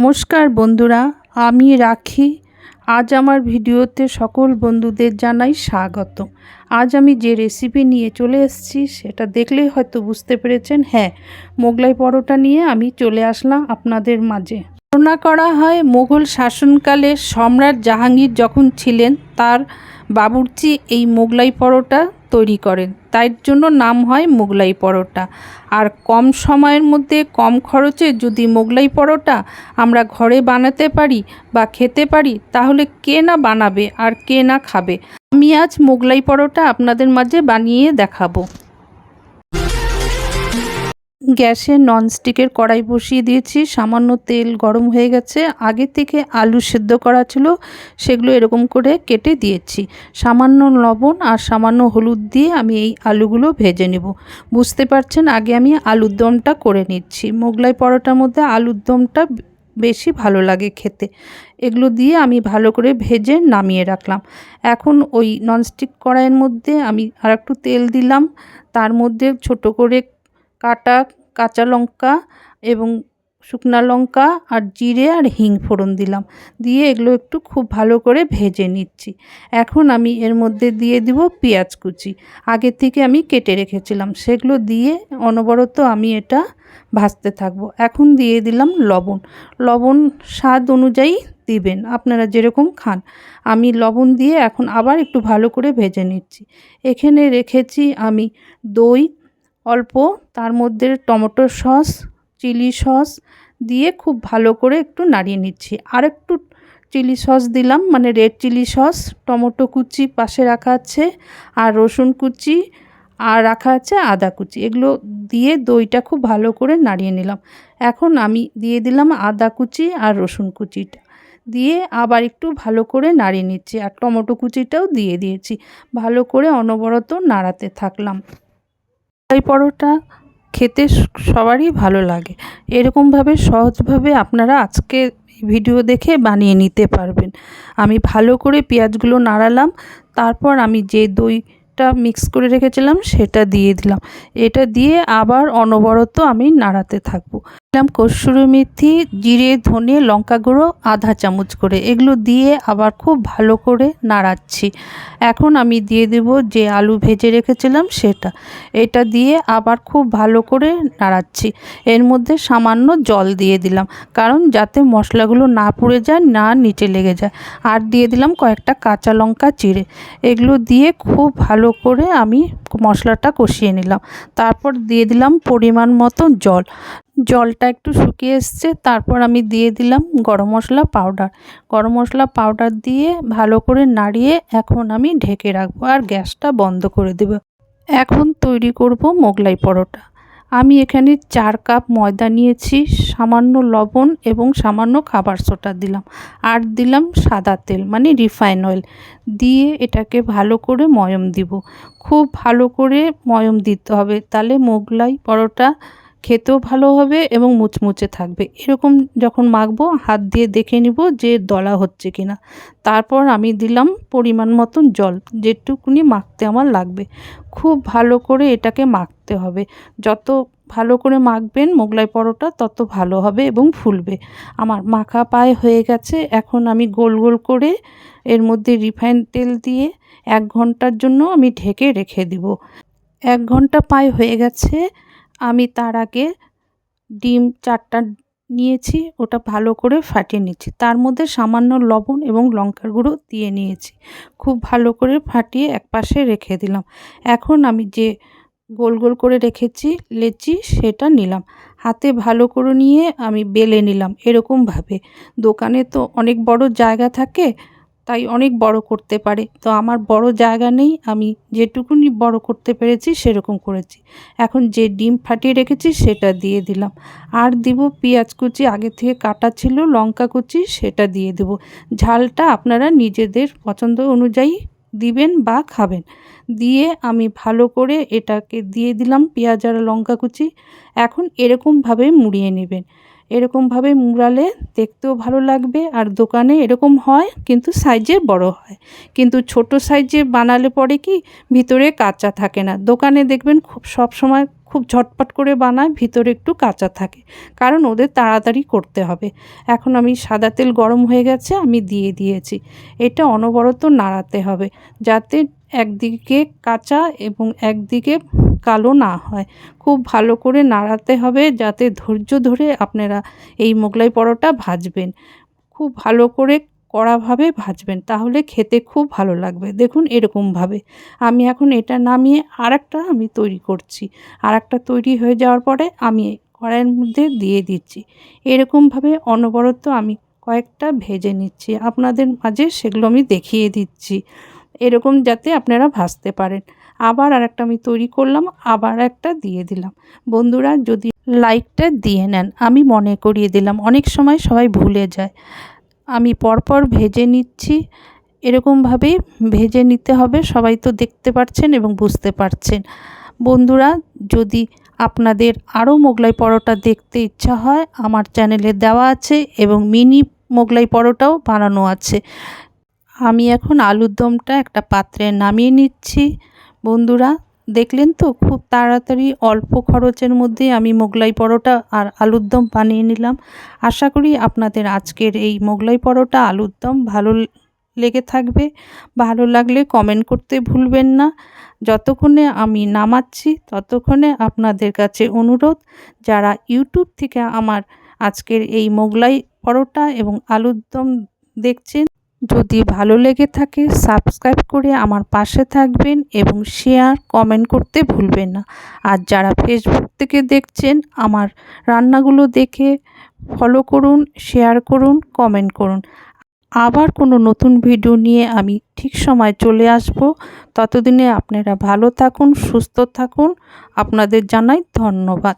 নমস্কার বন্ধুরা, আমি রাখি। আজ আমার ভিডিওতে সকল বন্ধুদের জানাই স্বাগত। আজ আমি যে রেসিপি নিয়ে চলে এসেছি, সেটা দেখলেই হয়তো বুঝতে পেরেছেন। হ্যাঁ মোগলাই পরোটা নিয়ে আমি চলে আসলাম আপনাদের মাঝে। ধারণা করা হয়, মোগল শাসনকালে সম্রাট জাহাঙ্গীর যখন ছিলেন, তার বাবুর্চি এই মোগলাই পরোটা তৈরি করেন। তাই জন্য নাম হয় মোগলাই পরোটা। আর কম সময়ের মধ্যে কম খরচে যদি মোগলাই পরোটা আমরা ঘরে বানাতে পারি বা খেতে পারি, তাহলে কে না বানাবে আর কে না খাবে? আমি আজ মোগলাই পরোটা আপনাদের মাঝে বানিয়ে দেখাবো। গ্যাসে ননস্টিকের কড়াই বসিয়ে দিয়েছি। সামান্য তেল গরম হয়ে গেছে। আগে থেকে আলু সেদ্ধ করা ছিল, সেগুলো এরকম করে কেটে দিয়েছি। সামান্য লবণ আর সামান্য হলুদ দিয়ে আমি এই আলুগুলো ভেজে নেব। বুঝতে পারছেন, আগে আমি আলুর দমটা করে নিচ্ছি। মোগলাই পরোটার মধ্যে আলুর দমটা বেশি ভালো লাগে খেতে। এগুলো দিয়ে আমি ভালো করে ভেজে নামিয়ে রাখলাম। এখন ওই ননস্টিক কড়াইয়ের মধ্যে আমি আর একটু তেল দিলাম। তার মধ্যে ছোট করে কাটা কাঁচা লঙ্কা এবং শুকনা লঙ্কা আর জিরে আর হিং ফোড়ন দিলাম। দিয়ে এগুলো একটু খুব ভালো করে ভেজে নিচ্ছি। এখন আমি এর মধ্যে দিয়ে দিব পেঁয়াজ কুচি। আগে থেকে আমি কেটে রেখেছিলাম। সেগুলো দিয়ে অনবরত আমি এটা ভাজতে থাকব। এখন দিয়ে দিলাম লবণ। লবণ স্বাদ অনুযায়ী দিবেন। আপনারা যেরকম খান। আমি লবণ দিয়ে এখন আবার একটু ভালো করে ভেজে নিচ্ছি। এখানে রেখেছি আমি দই অল্প, তার মধ্যে টমেটো সস, চিলি সস দিয়ে খুব ভালো করে একটু নাড়িয়ে নিচ্ছি। আর একটু চিলি সস দিলাম মানে রেড চিলি সস, টমেটো কুচি পাশে রাখা আছে, আর রসুন কুচি, আর রাখা আছে আদা কুচি। এগুলো দিয়ে দইটা খুব ভালো করে নাড়িয়ে নিলাম। এখন আমি দিয়ে দিলাম আদা কুচি আর রসুন কুচিটা। দিয়ে আবার একটু ভালো করে নাড়িয়ে নিচ্ছি, আর টমেটো কুচিটাও দিয়ে দিয়েছি। ভালো করে অনবরত নাড়াতে থাকলাম। এই পরোটা খেতে সবারই ভালো লাগে। এরকমভাবে সহজভাবে আপনারা আজকে ভিডিও দেখে বানিয়ে নিতে পারবেন। আমি ভালো করে পেঁয়াজগুলো নাড়ালাম, তারপর আমি যে দইটা মিক্স করে রেখেছিলাম সেটা দিয়ে দিলাম। এটা দিয়ে আবার অনবরত আমি নাড়াতে থাকব। দিলাম কসুরি মেথি, জিরে, ধনে, লঙ্কা গুঁড়ো, আধা চামচ করে। এগুলো দিয়ে আবার খুব ভালো করে নাড়াচ্ছি। এখন আমি দিয়ে দেব যে আলু ভেজে রেখেছিলাম সেটা। এটা দিয়ে আবার খুব ভালো করে নাড়াচ্ছি। এর মধ্যে সামান্য জল দিয়ে দিলাম, কারণ যাতে মশলাগুলো না পুড়ে যায়, না নিচে লেগে যায়। আর দিয়ে দিলাম কয়েকটা কাঁচা লঙ্কা চিড়ে। এগুলো দিয়ে খুব ভালো করে আমি মশলাটা কষিয়ে নিলাম। তারপর দিয়ে দিলাম পরিমাণ মতো জল। জলটা একটু শুকিয়ে এসছে, তারপর আমি দিয়ে দিলাম গরম মশলা পাউডার গরম মশলা পাউডার দিয়ে ভালো করে নাড়িয়ে এখন আমি ঢেকে রাখব আর গ্যাসটা বন্ধ করে দেব। এখন তৈরি করব মোগলাই পরোটা। আমি এখানে চার কাপ ময়দা নিয়েছি, সামান্য লবণ এবং সামান্য খাবার সোটা দিলাম আর দিলাম সাদা তেল মানে রিফাইন অয়েল দিয়ে এটাকে ভালো করে ময়ম দিব। খুব ভালো করে ময়ম দিতে হবে, তাহলে মোগলাই পরোটা খেতেও ভালো হবে এবং মুচমুচে থাকবে। এরকম যখন মাখবো, হাত দিয়ে দেখে নিব যে দলা হচ্ছে কিনা। তারপর আমি দিলাম পরিমাণ মতন জল, যেটুকুনি মাখতে আমার লাগবে। খুব ভালো করে এটাকে মাখতে হবে। যত ভালো করে মাখবেন মোগলাই পরোটা, তত ভালো হবে এবং ফুলবে। আমার মাখা পায়ে হয়ে গেছে। এখন আমি গোল গোল করে এর মধ্যে রিফাইন তেল দিয়ে এক ঘণ্টার জন্য আমি ঢেকে রেখে দিব। এক ঘণ্টা পায়ে হয়ে গেছে। আমি তার আগে ডিম চারটা নিয়েছি, ওটা ভালো করে ফাটিয়ে নিচ্ছি তার মধ্যে সামান্য লবণ এবং লঙ্কার গুঁড়ো দিয়ে নিয়েছি। খুব ভালো করে ফাটিয়ে এক পাশে রেখে দিলাম। এখন আমি যে গোল গোল করে রেখেছি লেচি, সেটা নিলাম। হাতে ভালো করে নিয়ে আমি বেলে নিলাম এরকমভাবে। দোকানে তো অনেক বড় জায়গা থাকে তাই অনেক বড় করতে পারে। তো আমার বড় জায়গা নেই, আমি যেটুকুনি বড় করতে পেরেছি সেরকম করেছি। এখন যে ডিম ফাটিয়ে রেখেছি সেটা দিয়ে দিলাম। আর দিব পেঁয়াজ কুচি, আগে থেকে কাটা ছিল লঙ্কা কুচি, সেটা দিয়ে দেব। ঝালটা আপনারা নিজেদের পছন্দ অনুযায়ী দিবেন বা খাবেন। দিয়ে আমি ভালো করে এটাকে দিয়ে দিলাম পেঁয়াজ আর লঙ্কা কুচি। এখন এরকমভাবে মুড়িয়ে নেবেন। এরকমভাবে মুড়ালে দেখতেও ভালো লাগবে আর দোকানে এরকম হয় কিন্তু সাইজে বড় হয়। কিন্তু ছোট সাইজে বানালে পরে কি ভিতরে কাঁচা থাকে না। দোকানে দেখবেন খুব সব সময় খুব ঝটপট করে বানায়, ভিতরে একটু কাঁচা থাকে। কারণ ওদের তাড়াতাড়ি করতে হবে। এখন আমি সাদা তেল গরম হয়ে গেছে, আমি দিয়ে দিয়েছি। এটা অনবরত নাড়াতে হবে যাতে একদিকে কাঁচা এবং একদিকে কালো না হয়। খুব ভালো করে নাড়াতে হবে যাতে ধৈর্য ধরে আপনারা এই মোগলাই পরোটা ভাজবেন। খুব ভালো করে কড়াভাবে ভাজবেন, তাহলে খেতে খুব ভালো লাগবে। দেখুন এরকমভাবে। আমি এখন এটা নামিয়ে আর আমি তৈরি করছি। আর তৈরি হয়ে যাওয়ার পরে আমি কড়াইয়ের মধ্যে দিয়ে দিচ্ছি। এরকমভাবে অনবরত আমি কয়েকটা ভেজে নিচ্ছি। আপনাদের মাঝে সেগুলো আমি দেখিয়ে দিচ্ছি। এরকম যাতে আপনারা ভাজতে পারেন। আবার আর একটা আমি তৈরি করলাম, আবার একটা দিয়ে দিলাম। বন্ধুরা, যদি লাইকটা দিয়ে নেন, আমি মনে করিয়ে দিলাম, অনেক সময় সবাই ভুলে যায়। আমি পরপর ভেজে নিচ্ছি, এরকমভাবেই ভেজে নিতে হবে, সবাই তো দেখতে পাচ্ছেন এবং বুঝতে পারছেন। বন্ধুরা, যদি আপনাদের আরও মোগলাই পরোটা দেখতে ইচ্ছা হয়, আমার চ্যানেলে দেওয়া আছে এবং মিনি মোগলাই পরোটাও বানানো আছে। আমি এখন আলুর দমটা একটা পাত্রে নামিয়ে নিচ্ছি। বন্ধুরা, দেখলেন তো? খুব তাড়াতাড়ি অল্প খরচের মধ্যে আমি মোগলাই পরোটা আর আলুর দম বানিয়ে নিলাম। আশা করি আপনাদের আজকের এই মোগলাই পরোটা, আলুর দম ভালো লেগে থাকবে। ভালো লাগলে কমেন্ট করতে ভুলবেন না। যতক্ষণে আমি নামাচ্ছি, ততক্ষণে আপনাদের কাছে অনুরোধ, যারা ইউটিউব থেকে আমার আজকের এই মোগলাই পরোটা এবং আলুর দম দেখছেন যদি ভালো লেগে থাকে সাবস্ক্রাইব করে আমার পাশে থাকবেন এবং শেয়ার কমেন্ট করতে ভুলবেন না। আর যারা ফেসবুক থেকে দেখছেন, আমার রান্নাগুলো দেখে ফলো করুন শেয়ার করুন কমেন্ট করুন। আবার কোনো নতুন ভিডিও নিয়ে আমি ঠিক সময় চলে আসব। ততদিনে আপনারা ভালো থাকুন, সুস্থ থাকুন। আপনাদের জানাই ধন্যবাদ।